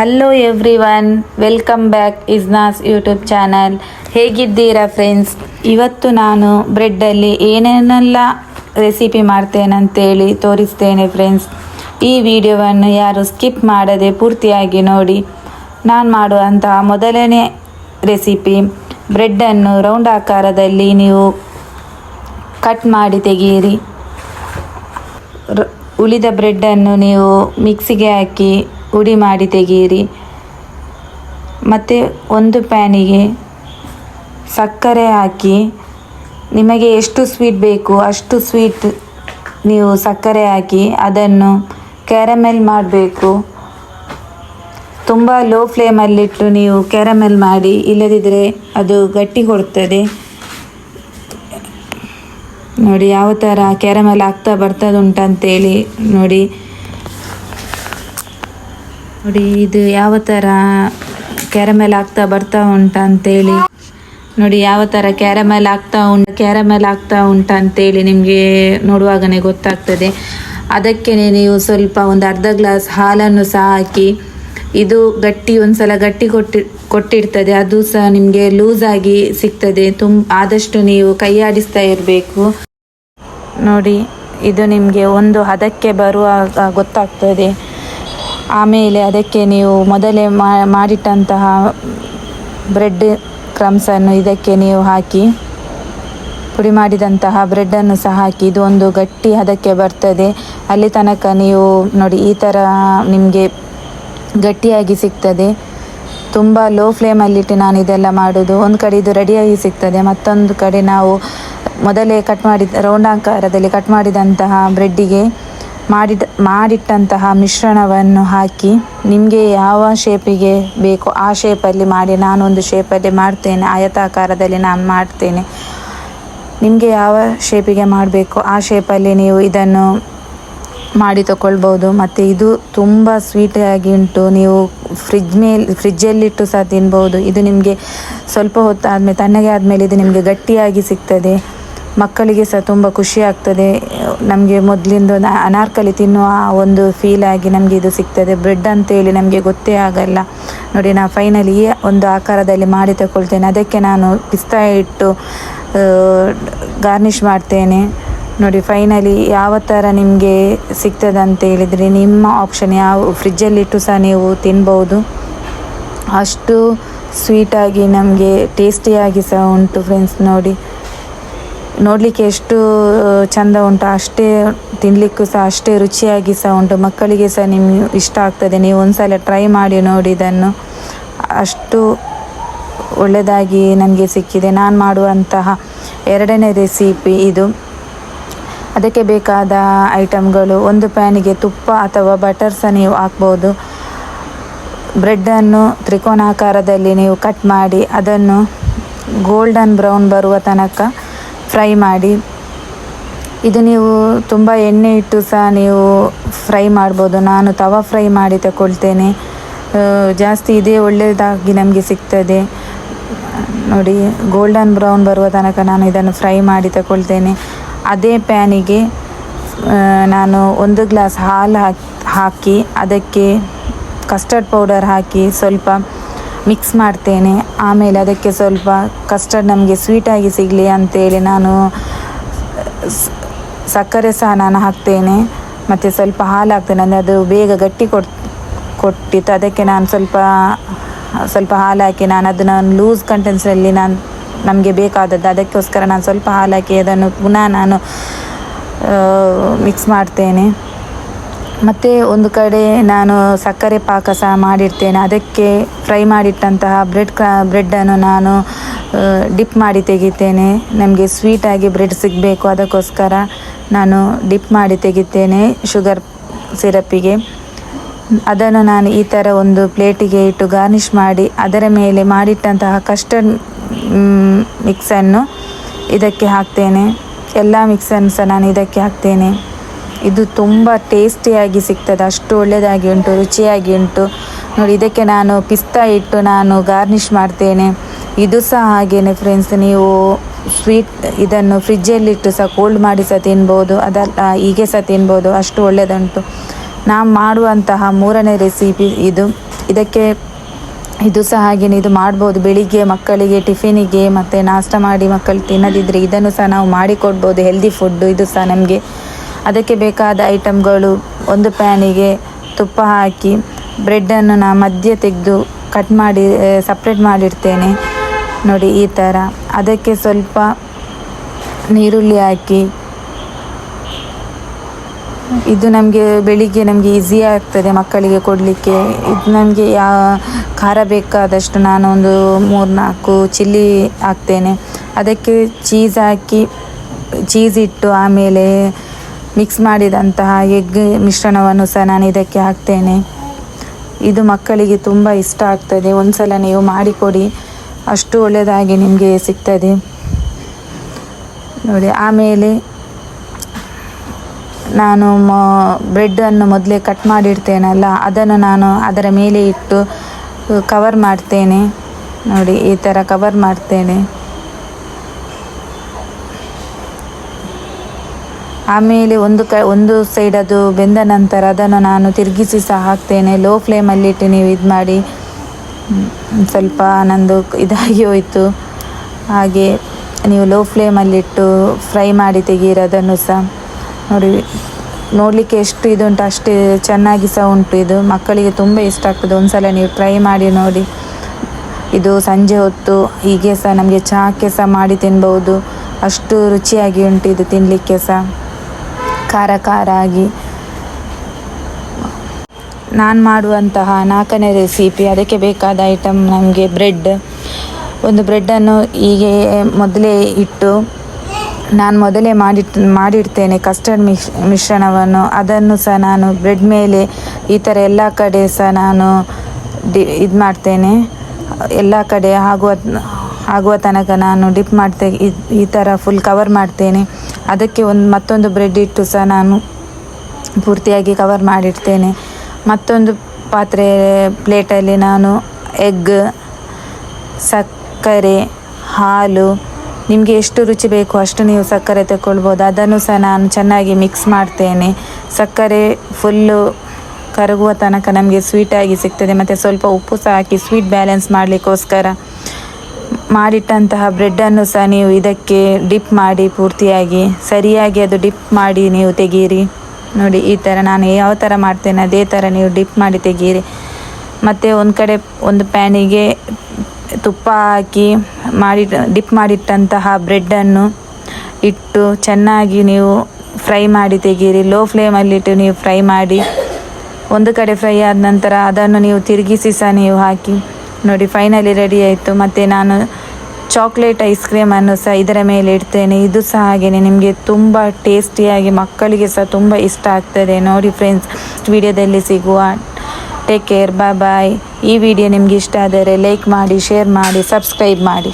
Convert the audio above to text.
Hello everyone welcome back ಇಸ್ನಾಸ್ YouTube channel ಹೇಗಿದ್ದೀರಾ friends ಇವತ್ತು ನಾನು ಬ್ರೆಡ್ಡಲ್ಲಿ ಏನೇನೆಲ್ಲ ರೆಸಿಪಿ ಮಾಡ್ತೇನೆ ಅಂತೇಳಿ ತೋರಿಸ್ತೇನೆ ಫ್ರೆಂಡ್ಸ್ ಈ ವಿಡಿಯೋವನ್ನು ಯಾರು ಸ್ಕಿಪ್ ಮಾಡದೆ ಪೂರ್ತಿಯಾಗಿ ನೋಡಿ, ನಾನು ಮಾಡುವಂತಹ ಮೊದಲನೇ ರೆಸಿಪಿ ಬ್ರೆಡ್ಡನ್ನು ರೌಂಡ್ ಆಕಾರದಲ್ಲಿ ನೀವು ಕಟ್ ಮಾಡಿ ತೆಗೆಯಿರಿ. ಉಳಿದ ಬ್ರೆಡ್ಡನ್ನು ನೀವು ಮಿಕ್ಸಿಗೆ ಹಾಕಿ ಹುಡಿ ಮಾಡಿ ತೆಗೆಯಿರಿ. ಮತ್ತು ಒಂದು ಪ್ಯಾನಿಗೆ ಸಕ್ಕರೆ ಹಾಕಿ, ನಿಮಗೆ ಎಷ್ಟು ಸ್ವೀಟ್ ಬೇಕು ಅಷ್ಟು ಸ್ವೀಟ್ ನೀವು ಸಕ್ಕರೆ ಹಾಕಿ ಅದನ್ನು ಕ್ಯಾರಮೆಲ್ ಮಾಡಬೇಕು. ತುಂಬ ಲೋ ಫ್ಲೇಮಲ್ಲಿಟ್ಟು ನೀವು ಕ್ಯಾರಮೆಲ್ ಮಾಡಿ ಇಲ್ಲದಿದ್ದರೆ ಅದು ಗಟ್ಟಿ ಕೊಡ್ತದೆ. ನೋಡಿ ಯಾವ ಥರ ಕ್ಯಾರಮೆಲ್ ಆಗ್ತಾ ಬರ್ತದುಂಟಂತೇಳಿ ನೋಡಿ. ನೋಡಿ, ಇದು ಯಾವ ಥರ ಕ್ಯಾರಮೆಲ್ ಆಗ್ತಾ ಬರ್ತಾ ಉಂಟಂತೇಳಿ ನೋಡಿ, ಯಾವ ಥರ ಕ್ಯಾರಮೆಲ್ ಆಗ್ತಾ ಉಂಟು, ಕ್ಯಾರಮೆಲ್ ಆಗ್ತಾ ಉಂಟಂತೇಳಿ ನಿಮಗೆ ನೋಡುವಾಗನೇ ಗೊತ್ತಾಗ್ತದೆ. ಅದಕ್ಕೆ ನೀವು ಸ್ವಲ್ಪ ಒಂದು ಅರ್ಧ ಗ್ಲಾಸ್ ಹಾಲನ್ನು ಸಹ ಹಾಕಿ, ಇದು ಗಟ್ಟಿ, ಒಂದ್ಸಲ ಗಟ್ಟಿ ಕೊಟ್ಟಿ, ಕೊಟ್ಟಿರ್ತದೆ, ಅದು ಸಹ ನಿಮಗೆ ಲೂಸ್ ಆಗಿ ಸಿಗ್ತದೆ. ತುಂಬ ಆದಷ್ಟು ನೀವು ಕೈಯಾಡಿಸ್ತಾ ಇರಬೇಕು. ನೋಡಿ, ಇದು ನಿಮಗೆ ಒಂದು ಹದಕ್ಕೆ ಬರುವಾಗ ಗೊತ್ತಾಗ್ತದೆ. ಆಮೇಲೆ ಅದಕ್ಕೆ ನೀವು ಮೊದಲೇ ಮಾಡಿಟ್ಟಂತಹ ಬ್ರೆಡ್ ಕ್ರಮ್ಸನ್ನು ಇದಕ್ಕೆ ನೀವು ಹಾಕಿ, ಪುಡಿ ಮಾಡಿದಂತಹ ಬ್ರೆಡ್ಡನ್ನು ಸಹ ಹಾಕಿ, ಇದು ಒಂದು ಗಟ್ಟಿ ಅದಕ್ಕೆ ಬರ್ತದೆ. ಅಲ್ಲಿ ತನಕ ನೀವು ನೋಡಿ, ಈ ಥರ ನಿಮಗೆ ಗಟ್ಟಿಯಾಗಿ ಸಿಗ್ತದೆ. ತುಂಬ ಲೋ ಫ್ಲೇಮಲ್ಲಿಟ್ಟು ನಾನು ಇದೆಲ್ಲ ಮಾಡೋದು. ಒಂದು ಕಡೆ ಇದು ರೆಡಿಯಾಗಿ ಸಿಗ್ತದೆ. ಮತ್ತೊಂದು ಕಡೆ ನಾವು ಮೊದಲೇ ಕಟ್ ಮಾಡಿದ ರೌಂಡ್ ಆಕಾರದಲ್ಲಿ ಕಟ್ ಮಾಡಿದಂತಹ ಬ್ರೆಡ್ಡಿಗೆ ಮಾಡಿದ, ಮಾಡಿಟ್ಟಂತಹ ಮಿಶ್ರಣವನ್ನು ಹಾಕಿ ನಿಮಗೆ ಯಾವ ಶೇಪಿಗೆ ಬೇಕೋ ಆ ಶೇಪಲ್ಲಿ ಮಾಡಿ, ನಾನೊಂದು ಶೇಪಲ್ಲಿ ಮಾಡ್ತೇನೆ, ಆಯತಾಕಾರದಲ್ಲಿ ನಾನು ಮಾಡ್ತೇನೆ. ನಿಮಗೆ ಯಾವ ಶೇಪಿಗೆ ಮಾಡಬೇಕು ಆ ಶೇಪಲ್ಲಿ ನೀವು ಇದನ್ನು ಮಾಡಿ ತಗೊಳ್ಬೋದು ಮತ್ತು ಇದು ತುಂಬ ಸ್ವೀಟಾಗಿ ಉಂಟು. ನೀವು ಫ್ರಿಜ್ ಮೇಲೆ ಫ್ರಿಜ್ಜಲ್ಲಿಟ್ಟು ಸಹ ತಿನ್ಬೋದು ಇದು ನಿಮಗೆ ಸ್ವಲ್ಪ ಹೊತ್ತು ಆದಮೇಲೆ ತಣ್ಣಗೆ ಆದಮೇಲೆ ಇದು ನಿಮಗೆ ಗಟ್ಟಿಯಾಗಿ ಸಿಗ್ತದೆ. ಮಕ್ಕಳಿಗೆ ಸಹ ತುಂಬ ಖುಷಿ ಆಗ್ತದೆ. ನಮಗೆ ಮೊದಲಿಂದ ಅನಾರ್ಕಲಿ ತಿನ್ನುವ ಒಂದು ಫೀಲ್ ಆಗಿ ನಮಗೆ ಇದು ಸಿಗ್ತದೆ. ಬ್ರೆಡ್ ಅಂತೇಳಿ ನಮಗೆ ಗೊತ್ತೇ ಆಗಲ್ಲ. ನೋಡಿ ನಾನು ಫೈನಲಿ ಈ ಒಂದು ಆಕಾರದಲ್ಲಿ ಮಾಡಿ ತಗೊಳ್ತೇನೆ ಅದಕ್ಕೆ ನಾನು ಪಿಸ್ತಾ ಇಟ್ಟು ಗಾರ್ನಿಷ್ ಮಾಡ್ತೇನೆ. ನೋಡಿ ಫೈನಲಿ ಯಾವ ಥರ ನಿಮಗೆ ಸಿಗ್ತದೆ ಅಂತ ಹೇಳಿದರೆ, ನಿಮ್ಮ ಆಪ್ಷನ್ ಯಾವ ಫ್ರಿಜ್ಜಲ್ಲಿಟ್ಟು ಸಹ ನೀವು ತಿನ್ಬೋದು. ಅಷ್ಟು ಸ್ವೀಟಾಗಿ ನಮಗೆ ಟೇಸ್ಟಿಯಾಗಿ ಸಹ ಉಂಟು ಫ್ರೆಂಡ್ಸ್ ನೋಡಿ. ನೋಡಲಿಕ್ಕೆ ಎಷ್ಟು ಚಂದ ಉಂಟು. ಅಷ್ಟೇ ತಿನ್ನಲಿಕ್ಕೂ ಸಹ ಅಷ್ಟೇ ರುಚಿಯಾಗಿ ಸಹ ಉಂಟು. ಮಕ್ಕಳಿಗೆ ಸಹ ನಿಮ್ಗೆ ಇಷ್ಟ ಆಗ್ತದೆ. ನೀವು ಒಂದ್ಸಲ ಟ್ರೈ ಮಾಡಿ ನೋಡಿ ಇದನ್ನು. ಅಷ್ಟು ಒಳ್ಳೆಯದಾಗಿ ನನಗೆ ಸಿಕ್ಕಿದೆ. ನಾನು ಮಾಡುವಂತಹ ಎರಡನೇ ರೆಸಿಪಿ ಇದು. ಅದಕ್ಕೆ ಬೇಕಾದ ಐಟಮ್ಗಳು ಒಂದು ಪ್ಯಾನಿಗೆ ತುಪ್ಪ ಅಥವಾ ಬಟರ್ ಸಹ ನೀವು ಹಾಕ್ಬೋದು. ಬ್ರೆಡ್ಡನ್ನು ತ್ರಿಕೋನಾಕಾರದಲ್ಲಿ ನೀವು ಕಟ್ ಮಾಡಿ ಅದನ್ನು ಗೋಲ್ಡನ್ ಬ್ರೌನ್ ಬರುವ ತನಕ ಫ್ರೈ ಮಾಡಿ. ಇದು ನೀವು ತುಂಬ ಎಣ್ಣೆ ಇಟ್ಟು ಸಹ ನೀವು ಫ್ರೈ ಮಾಡ್ಬೋದು. ನಾನು ತವಾ ಫ್ರೈ ಮಾಡಿ ತಗೊಳ್ತೇನೆ ಜಾಸ್ತಿ ಇದೇ ಒಳ್ಳೆಯದಾಗಿ ನಮಗೆ ಸಿಗ್ತದೆ. ನೋಡಿ, ಗೋಲ್ಡನ್ ಬ್ರೌನ್ ಬರುವ ತನಕ ನಾನು ಇದನ್ನು ಫ್ರೈ ಮಾಡಿ ತಗೊಳ್ತೇನೆ ಅದೇ ಪ್ಯಾನಿಗೆ ನಾನು ಒಂದು ಗ್ಲಾಸ್ ಹಾಲು ಹಾಕಿ ಅದಕ್ಕೆ ಕಸ್ಟರ್ಡ್ ಪೌಡರ್ ಹಾಕಿ ಸ್ವಲ್ಪ ಮಿಕ್ಸ್ ಮಾಡ್ತೇನೆ. ಆಮೇಲೆ ಅದಕ್ಕೆ ಸ್ವಲ್ಪ ಕಸ್ಟರ್ಡ್ ನಮಗೆ ಸ್ವೀಟಾಗಿ ಸಿಗಲಿ ಅಂತೇಳಿ ನಾನು ಸಕ್ಕರೆ ಸಹ ನಾನು ಹಾಕ್ತೇನೆ. ಮತ್ತು ಸ್ವಲ್ಪ ಹಾಲು ಹಾಕ್ತೇನೆ ಅಂದರೆ ಅದು ಬೇಗ ಗಟ್ಟಿ ಕೊಟ್, ಕೊಟ್ಟಿತ್ತು. ಅದಕ್ಕೆ ನಾನು ಸ್ವಲ್ಪ ಸ್ವಲ್ಪ ಹಾಲು ಹಾಕಿ ನಾನು ಅದನ್ನು ಲೂಸ್ ಕಂಟೆನ್ಸಲ್ಲಿ ನಾನು ನಮಗೆ ಬೇಕಾದದ್ದು. ಅದಕ್ಕೋಸ್ಕರ ನಾನು ಸ್ವಲ್ಪ ಹಾಲು ಹಾಕಿ ಅದನ್ನು ಪುನಃ ನಾನು ಮಿಕ್ಸ್ ಮಾಡ್ತೇನೆ. ಮತ್ತು ಒಂದು ಕಡೆ ನಾನು ಸಕ್ಕರೆ ಪಾಕ ಸಹ ಮಾಡಿರ್ತೇನೆ. ಅದಕ್ಕೆ ಫ್ರೈ ಮಾಡಿಟ್ಟಂತಹ ಬ್ರೆಡ್ ಕ್ರಾ ಬ್ರೆಡ್ಡನ್ನು ನಾನು ಡಿಪ್ ಮಾಡಿ ತೆಗಿತೇನೆ. ನಮಗೆ ಸ್ವೀಟಾಗಿ ಬ್ರೆಡ್ ಸಿಗಬೇಕು. ಅದಕ್ಕೋಸ್ಕರ ನಾನು ಡಿಪ್ ಮಾಡಿ ತೆಗಿತೇನೆ ಶುಗರ್ ಸಿರಪ್ಪಿಗೆ ಅದನ್ನು ನಾನು ಈ ಥರ ಒಂದು ಪ್ಲೇಟಿಗೆ ಇಟ್ಟು ಗಾರ್ನಿಷ್ ಮಾಡಿ, ಅದರ ಮೇಲೆ ಮಾಡಿಟ್ಟಂತಹ ಕಸ್ಟರ್ಡ್ ಮಿಕ್ಸನ್ನು ಇದಕ್ಕೆ ಹಾಕ್ತೇನೆ. ಎಲ್ಲ ಮಿಕ್ಸನ್ನು ಸಹ ನಾನು ಇದಕ್ಕೆ ಹಾಕ್ತೇನೆ. ಇದು ತುಂಬ ಟೇಸ್ಟಿಯಾಗಿ ಸಿಗ್ತದೆ. ಅಷ್ಟು ಒಳ್ಳೆಯದಾಗಿ ಉಂಟು, ರುಚಿಯಾಗಿ ಉಂಟು. ನೋಡಿ, ಇದಕ್ಕೆ ನಾನು ಪಿಸ್ತಾ ಇಟ್ಟು ನಾನು ಗಾರ್ನಿಷ್ ಮಾಡ್ತೇನೆ. ಇದು ಸಹ ಹಾಗೇನೆ ಫ್ರೆಂಡ್ಸ್ ನೀವು ಸ್ವೀಟ್ ಇದನ್ನು ಫ್ರಿಜ್ಜಲ್ಲಿಟ್ಟು ಸಹ ಕೋಲ್ಡ್ ಮಾಡಿ ಸಹ ತಿನ್ಬೋದು. ಅದಲ್ಲ, ಹೀಗೆ ಸಹ ತಿನ್ಬೋದು. ಅಷ್ಟು ಒಳ್ಳೆಯದುಂಟು ನಾವು ಮಾಡುವಂತಹ ಮೂರನೇ ರೆಸಿಪಿ ಇದು. ಇದಕ್ಕೆ ಇದು ಸಹ ಹಾಗೆಯೇ ಇದು ಮಾಡ್ಬೋದು. ಬೆಳಿಗ್ಗೆ ಮಕ್ಕಳಿಗೆ, ಟಿಫಿನಿಗೆ ಮತ್ತು ನಾಷ್ಟ ಮಾಡಿ ಮಕ್ಕಳು ತಿನ್ನದಿದ್ದರೆ ಇದನ್ನು ಸಹ ನಾವು ಮಾಡಿಕೊಡ್ಬೋದು. ಹೆಲ್ದಿ ಫುಡ್ಡು ಇದು ಸಹ ನಮಗೆ. ಅದಕ್ಕೆ ಬೇಕಾದ ಐಟಮ್ಗಳು ಒಂದು ಪ್ಯಾನಿಗೆ ತುಪ್ಪ ಹಾಕಿ, ಬ್ರೆಡ್ಡನ್ನು ನಾ ಮಧ್ಯೆ ತೆಗೆದು ಕಟ್ ಮಾಡಿ ಸಪ್ರೇಟ್ ಮಾಡಿಡ್ತೇನೆ ನೋಡಿ, ಈ ಥರ ಅದಕ್ಕೆ ಸ್ವಲ್ಪ ನೀರುಳ್ಳಿ ಹಾಕಿ, ಇದು ನಮಗೆ ಬೆಳಿಗ್ಗೆ ನಮಗೆ ಈಸಿ ಆಗ್ತದೆ ಮಕ್ಕಳಿಗೆ ಕೊಡಲಿಕ್ಕೆ. ಇದು ನನಗೆ ಯಾ, ಖಾರ ಬೇಕಾದಷ್ಟು ನಾನು ಒಂದು ಮೂರು ನಾಲ್ಕು ಚಿಲ್ಲಿ ಹಾಕ್ತೇನೆ. ಅದಕ್ಕೆ ಚೀಸ್ ಹಾಕಿ ಚೀಸ್ ಇಟ್ಟು ಆಮೇಲೆ ಮಿಕ್ಸ್ ಮಾಡಿದಂತಹ ಎಗ್ ಮಿಶ್ರಣವನ್ನು ಸಹ ನಾನು ಇದಕ್ಕೆ ಹಾಕ್ತೇನೆ. ಇದು ಮಕ್ಕಳಿಗೆ ತುಂಬ ಇಷ್ಟ ಆಗ್ತದೆ. ಒಂದ್ಸಲ ನೀವು ಮಾಡಿಕೊಡಿ. ಅಷ್ಟು ಒಳ್ಳೆಯದಾಗಿ ನಿಮಗೆ ಸಿಗ್ತದೆ. ನೋಡಿ, ಆಮೇಲೆ ನಾನು ಮ ಬ್ರೆಡ್ಡನ್ನು ಮೊದಲೇ ಕಟ್ ಮಾಡಿಡ್ತೇನಲ್ಲ, ಅದನ್ನು ನಾನು ಅದರ ಮೇಲೆ ಇಟ್ಟು ಕವರ್ ಮಾಡ್ತೇನೆ. ನೋಡಿ, ಈ ಥರ ಕವರ್ ಮಾಡ್ತೇನೆ. ಆಮೇಲೆ ಒಂದು ಕ, ಒಂದು ಸೈಡ್ ಅದು ಬೆಂದ ನಂತರ ಅದನ್ನು ನಾನು ತಿರುಗಿಸಿ ಸಹ ಹಾಕ್ತೇನೆ. ಲೋ ಫ್ಲೇಮಲ್ಲಿಟ್ಟು ನೀವು ಇದು ಮಾಡಿ ಸ್ವಲ್ಪ ನಂದು ಇದಾಗಿ ಹೋಯಿತು. ಹಾಗೆ ನೀವು ಲೋ ಫ್ಲೇಮಲ್ಲಿಟ್ಟು ಫ್ರೈ ಮಾಡಿ ತೆಗೀರಿ ಅದನ್ನು ಸಹ ನೋಡಿ, ನೋಡಲಿಕ್ಕೆ ಎಷ್ಟು ಇದು ಉಂಟು, ಅಷ್ಟೇ ಚೆನ್ನಾಗಿ ಸಹ ಉಂಟು ಇದು. ಮಕ್ಕಳಿಗೆ ತುಂಬ ಇಷ್ಟ ಆಗ್ತದೆ. ಒಂದ್ಸಲ ನೀವು ಟ್ರೈ ಮಾಡಿ ನೋಡಿ. ಇದು ಸಂಜೆ ಹೊತ್ತು ಹೀಗೆ ಸಹ ನಮಗೆ ಚಹಾಕ್ಕೆ ಸಹ ಮಾಡಿ ತಿನ್ಬೋದು. ಅಷ್ಟು ರುಚಿಯಾಗಿ ಉಂಟು ಇದು ತಿನ್ನಲಿಕ್ಕೆ ಸಹ. ಖಾರ ಖಾರ ಆಗಿ ನಾನು ಮಾಡುವಂತಹ ನಾಲ್ಕನೇ ರೆಸಿಪಿ ಅದಕ್ಕೆ ಬೇಕಾದ ಐಟಮ್ ನಮಗೆ ಬ್ರೆಡ್ ಒಂದು ಬ್ರೆಡ್ಡನ್ನು ಹೀಗೆ ಮೊದಲೇ ಇಟ್ಟು ನಾನು ಮೊದಲೇ ಮಾಡಿ ಮಾಡಿಡ್ತೇನೆ ಕಸ್ಟರ್ಡ್ ಮಿಶ್, ಮಿಶ್ರಣವನ್ನು. ಅದನ್ನು ಸಹ ನಾನು ಬ್ರೆಡ್ ಮೇಲೆ ಈ ಥರ ಎಲ್ಲ ಕಡೆ ಸಹ ನಾನು ಡಿ, ಇದು ಮಾಡ್ತೇನೆ. ಎಲ್ಲ ಕಡೆ ಆಗುವ ಆಗುವ ತನಕ ನಾನು ಡಿಪ್ ಮಾಡ್ತೆ, ಈ- ಈ ಥರ ಫುಲ್ ಕವರ್ ಮಾಡ್ತೇನೆ. ಅದಕ್ಕೆ ಒಂದು ಮತ್ತೊಂದು ಬ್ರೆಡ್ ಇಟ್ಟು ಸಹ ನಾನು ಪೂರ್ತಿಯಾಗಿ ಕವರ್ ಮಾಡಿಡ್ತೇನೆ. ಮತ್ತೊಂದು ಪಾತ್ರೆ ಪ್ಲೇಟಲ್ಲಿ ನಾನು ಎಗ್ ಸಕ್ಕರೆ, ಹಾಲು, ನಿಮಗೆ ಎಷ್ಟು ರುಚಿ ಬೇಕು ಅಷ್ಟು ನೀವು ಸಕ್ಕರೆ ತಗೊಳ್ಬೋದು ಅದನ್ನು ಸಹ ನಾನು ಚೆನ್ನಾಗಿ ಮಿಕ್ಸ್ ಮಾಡ್ತೇನೆ. ಸಕ್ಕರೆ ಫುಲ್ಲು ಕರಗುವ ತನಕ ನಮಗೆ ಸ್ವೀಟಾಗಿ ಸಿಗ್ತದೆ. ಮತ್ತು ಸ್ವಲ್ಪ ಉಪ್ಪು ಸಹ ಹಾಕಿ ಸ್ವೀಟ್ ಬ್ಯಾಲೆನ್ಸ್ ಮಾಡಲಿಕ್ಕೋಸ್ಕರ. ಮಾಡಿಟ್ಟಂತಹ ಬ್ರೆಡ್ಡನ್ನು ಸಹ ನೀವು ಇದಕ್ಕೆ ಡಿಪ್ ಮಾಡಿ ಪೂರ್ತಿಯಾಗಿ, ಸರಿಯಾಗಿ ಅದು ಡಿಪ್ ಮಾಡಿ ನೀವು ತೆಗೀರಿ. ನೋಡಿ, ಈ ಥರ ನಾನು ಯಾವ ಥರ ಮಾಡ್ತೇನೆ, ಅದೇ ಥರ ನೀವು ಡಿಪ್ ಮಾಡಿ ತೆಗೀರಿ. ಮತ್ತು ಒಂದು ಕಡೆ ಒಂದು ಪ್ಯಾನಿಗೆ ತುಪ್ಪ ಹಾಕಿ ಮಾಡಿ, ಡಿಪ್ ಮಾಡಿಟ್ಟಂತಹ ಬ್ರೆಡ್ಡನ್ನು ಇಟ್ಟು ಚೆನ್ನಾಗಿ ನೀವು ಫ್ರೈ ಮಾಡಿ ತೆಗೀರಿ. ಲೋ ಫ್ಲೇಮಲ್ಲಿಟ್ಟು ನೀವು ಫ್ರೈ ಮಾಡಿ, ಒಂದು ಕಡೆ ಫ್ರೈ ಆದ ನಂತರ ಅದನ್ನು ನೀವು ತಿರುಗಿಸಿ ಸಹ ನೀವು ಹಾಕಿ. ನೋಡಿ ಫೈನಲಿ ರೆಡಿ ಆಯಿತು. ಮತ್ತು ನಾನು ಚಾಕ್ಲೇಟ್ ಐಸ್ ಕ್ರೀಮನ್ನು ಸಹ ಇದರ ಮೇಲೆ ಇಡ್ತೇನೆ. ಇದು ಸಹ ಹಾಗೆಯೇ ನಿಮಗೆ ತುಂಬ ಟೇಸ್ಟಿಯಾಗಿ ಮಕ್ಕಳಿಗೆ ಸಹ ತುಂಬ ಇಷ್ಟ ಆಗ್ತದೆ. ನೋಡಿ ಫ್ರೆಂಡ್ಸ್ ವಿಡಿಯೋದಲ್ಲಿ ಸಿಗುವ ಟೇಕ್ ಕೇರ್ ಬಾಯ್ ಬಾಯ್ ಈ ವಿಡಿಯೋ ನಿಮಗೆ ಇಷ್ಟ ಆದರೆ ಲೈಕ್ ಮಾಡಿ ಶೇರ್ ಮಾಡಿ ಸಬ್ಸ್ಕ್ರೈಬ್ ಮಾಡಿ.